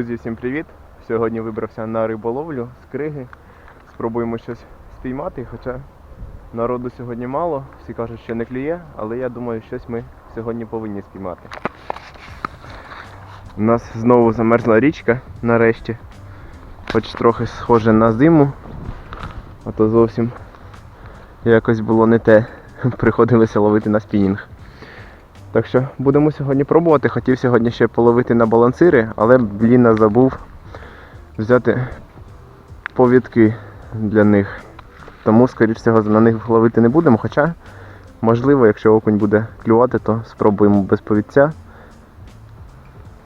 Друзі, всім привіт! Сьогодні вибрався на риболовлю з криги. Спробуємо щось спіймати, хоча народу сьогодні мало, всі кажуть, що не клює, але я думаю, щось ми сьогодні повинні спіймати. У нас знову замерзла річка нарешті. Хоч трохи схоже на зиму, а то зовсім якось було не те. Приходилося ловити на спінінг. Так що будемо сьогодні пробувати. Хотів сьогодні ще половити на балансири, але блін забув взяти повідки для них. Тому, скоріш всього, на них ловити не будемо. Хоча, можливо, якщо окунь буде клювати, то спробуємо без повідця.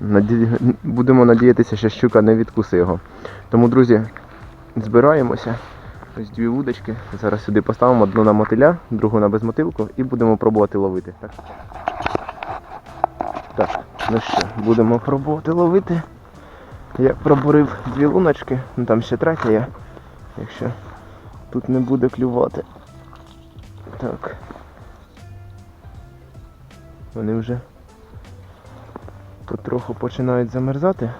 Наді... Будемо надіятися, що щука не відкуси його. Тому, друзі, збираємося. Ось дві вудочки. Зараз сюди поставимо одну на мотиля, другу на безмотилку і будемо пробувати ловити. Так, так ну що, будемо пробувати ловити. Я пробурив дві луночки, ну там ще третя є, якщо тут не буде клювати. Так. Вони вже потроху починають замерзати,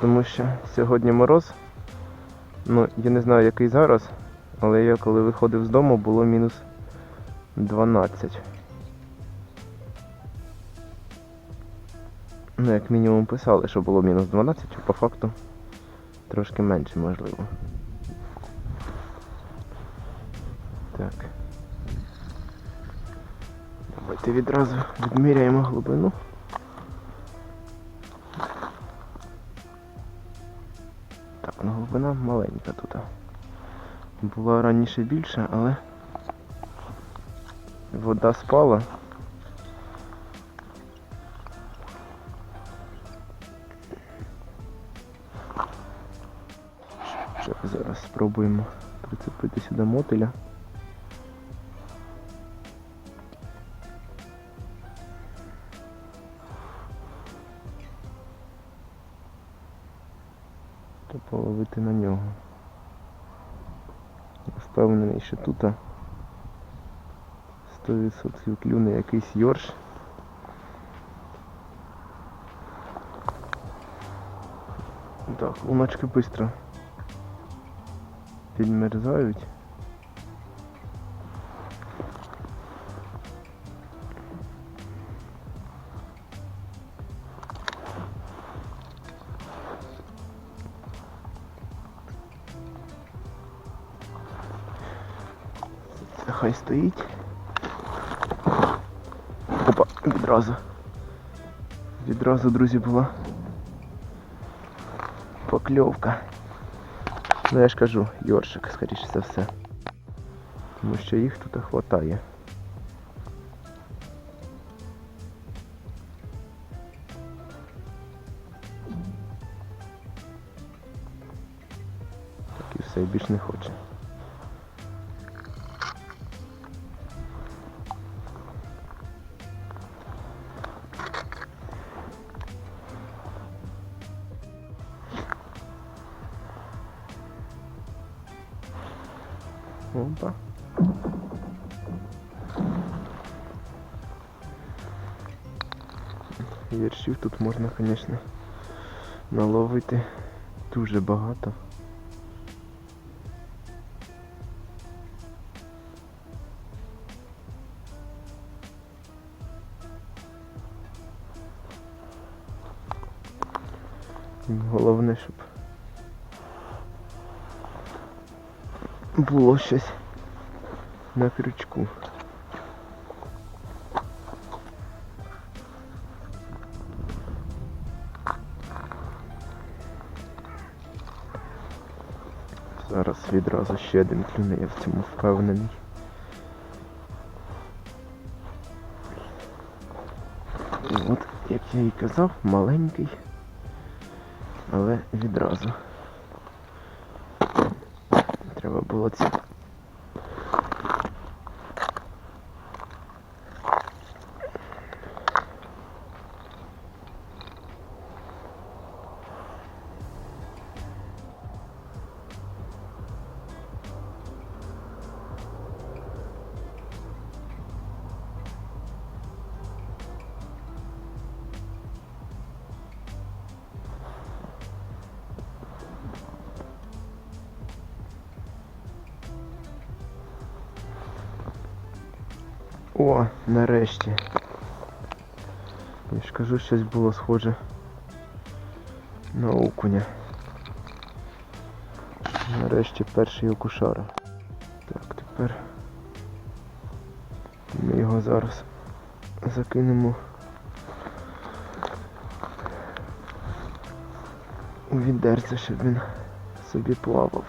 тому що сьогодні мороз. Ну, я не знаю який зараз, але я коли виходив з дому було мінус 12. Ну, як мінімум писали, що було мінус 12, а по факту трошки менше можливо. Так. Давайте відразу відміряємо глибину. Так, ну глибина маленька тут. Була раніше більша, але вода спала. Так, зараз спробуємо прицепити сюди мотиля. Та половити на нього. Я Впевнений, що тут 100% клюне якийсь йорш. Так, луночки швидко підмерзають. Це хай стоїть. Опа, відразу. Відразу, друзі, була покльовка. Ну я ж кажу, Йоршик, скоріше за все. Тому що їх тут хватає. Так і все, більш не хоче. Опа. Віршів тут можна, звісно, наловити дуже багато. Головне, щоб було щось на крючку. Зараз відразу ще один клюне, я в цьому впевнений. От, як я і казав, маленький, але відразу. Треба було. О, нарешті. Я ж кажу, щось було схоже на окуня. Нарешті перший окушара. Так, тепер ми його зараз закинемо у відерце, щоб він собі плавав.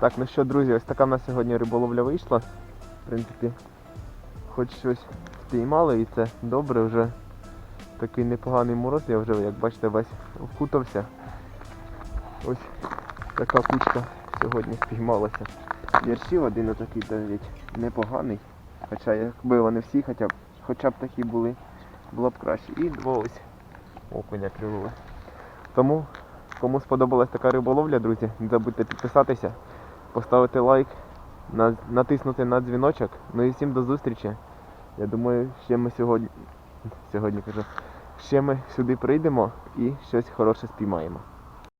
Так, ну що, друзі, ось така в нас сьогодні риболовля вийшла. В принципі, хоч щось спіймали і це добре, вже такий непоганий мороз, я вже, як бачите, весь вкутався. Ось така кучка сьогодні спіймалася. Віршів один отакий навіть непоганий. Хоча якби вони всі хоча б, хоча б такі були, було б краще. І два ось окуня клюнули. Тому, кому сподобалась така риболовля, друзі, не забудьте підписатися, поставити лайк, натиснути на дзвіночок. Ну і всім до зустрічі. Я думаю, ще ми сьогодні, сьогодні кажу, ще ми сюди прийдемо і щось хороше спіймаємо.